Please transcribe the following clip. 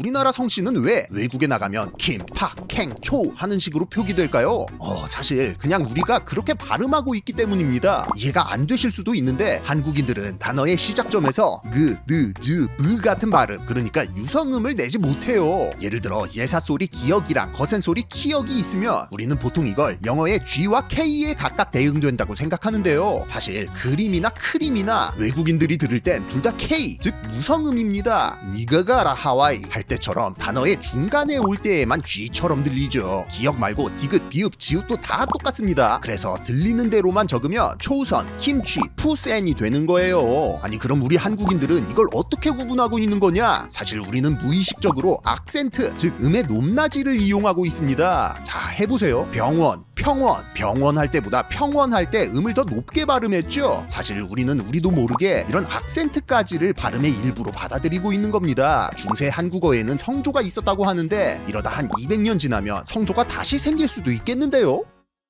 우리나라 성씨는 왜 외국에 나가면 킴, 팍, 캥, 초 하는 식으로 표기될까요? 어, 사실 그냥 우리가 그렇게 발음하고 있기 때문입니다. 이해가 안 되실 수도 있는데 한국인들은 단어의 시작점에서 그, 느, 즈, 으 같은 발음 그러니까 유성음을 내지 못해요. 예를 들어 예사 소리 기억이랑 거센 소리 키역이 있으면 우리는 보통 이걸 영어의 G와 K에 각각 대응된다고 생각하는데요. 사실 그림이나 크림이나 외국인들이 들을 땐 둘 다 K 즉 무성음입니다. 니가 가라 하와이 할 때처럼 단어의 중간에 올 때에만 G처럼 들리죠. 기억 말고 디귿, 비읍, 지읒도 다 똑같습니다. 그래서 들리는 대로만 적으면 초우선, 김치, 푸센이 되는 거예요. 아니 그럼 우리 한국인들은 이걸 어떻게 구분하고 있는 거냐? 사실 우리는 무의식적으로 악센트 즉 음의 높낮이를 이용하고 있습니다. 자 해보세요. 병원, 평원, 병원 할 때보다 평원 할 때 음을 더 높게 발음했죠. 사실 우리는 우리도 모르게 이런 악센트까지를 발음의 일부로 받아들이고 있는 겁니다. 중세 한국어에는 성조가 있었다고 하는데 이러다 한 200년 지나면 성조가 다시 생길 수도 있겠는데요.